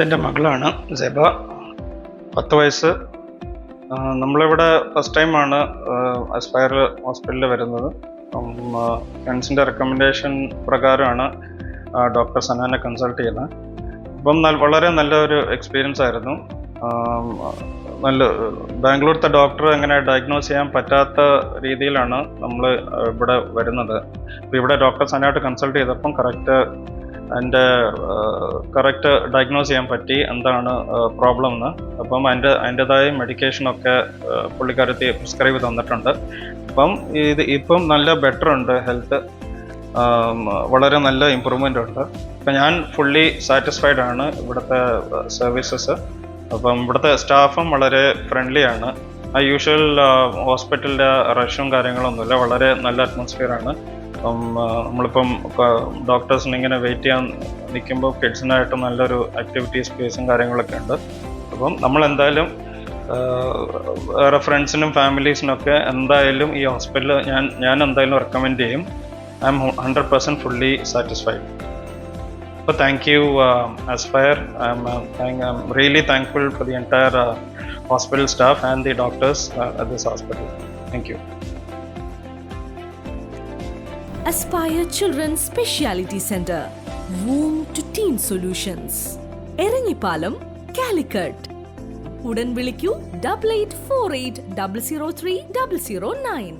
ഇതെന്റെ മകളാണ് സെബ. പത്ത് വയസ്സ്. നമ്മളിവിടെ ഫസ്റ്റ് ടൈമാണ് അസ്പയർ ഹോസ്പിറ്റലിൽ വരുന്നത്. ഫ്രണ്ട്സിന്റെ റെക്കമെൻഡേഷൻ പ്രകാരമാണ് ഡോക്ടർ സനാനെ കൺസൾട്ട് ചെയ്യുന്നത്. അപ്പം വളരെ വളരെ നല്ലൊരു എക്സ്പീരിയൻസ് ആയിരുന്നു. നല്ല ബാംഗ്ലൂരത്തെ ഡോക്ടർ അങ്ങനെ ഡയഗ്നോസ് ചെയ്യാൻ പറ്റാത്ത രീതിയിലാണ് നമ്മൾ ഇവിടെ വരുന്നത്. അപ്പോൾ ഇവിടെ ഡോക്ടർ സനായിട്ട് കൺസൾട്ട് ചെയ്തപ്പം കറക്റ്റ് അതിന്റെ കറക്റ്റ് ഡയഗ്നോസ് ചെയ്യാൻ പറ്റി. എന്താണ് പ്രോബ്ലം എന്ന് അപ്പം അതിന്റെ അതിന്റെതായ മെഡിക്കേഷനൊക്കെ പുള്ളിക്കാരത്തി പ്രിസ്ക്രൈബ് തന്നിട്ടുണ്ട്. അപ്പം ഇത് ഇപ്പം നല്ല ബെറ്റർ ഉണ്ട് ഹെൽത്ത് വളരെ നല്ല ഇമ്പ്രൂവ്മെന്റ് ഉണ്ട്. അപ്പം ഞാൻ ഫുള്ളി സാറ്റിസ്ഫൈഡ് ആണ് ഇവിടുത്തെ സർവീസസ് അപ്പം ഇവിടുത്തെ സ്റ്റാഫും വളരെ ഫ്രണ്ട്ലി ആണ്. ആ യൂഷ്വൽ ഹോസ്പിറ്റലിന്റെ റഷും കാര്യങ്ങളൊന്നുമില്ല. വളരെ നല്ല അറ്റ്മോസ്ഫിയർ ആണ്. അപ്പം നമ്മളിപ്പം ഡോക്ടേഴ്സിന് ഇങ്ങനെ വെയിറ്റ് ചെയ്യാൻ നിൽക്കുമ്പോൾ കിഡ്സിനായിട്ട് നല്ലൊരു ആക്ടിവിറ്റി സ്പേസും കാര്യങ്ങളൊക്കെ ഉണ്ട്. അപ്പം നമ്മൾ എന്തായാലും വേറെ ഫ്രണ്ട്സിനും ഫാമിലീസിനൊക്കെ എന്തായാലും ഈ ഹോസ്പിറ്റൽ ഞാൻ ഞാൻ എന്തായാലും റെക്കമെൻഡ് ചെയ്യും I'm hundred percent fully satisfied അപ്പോൾ thank you Aspire I'm I'm really thankful for the entire hospital staff and the doctors at this hospital thank you Aspire Children Speciality Center. Womb to Teen Solutions. Eranhipalam Calicut ഉടൻ വിളിക്കൂ double eight four eight double zero three double zero nine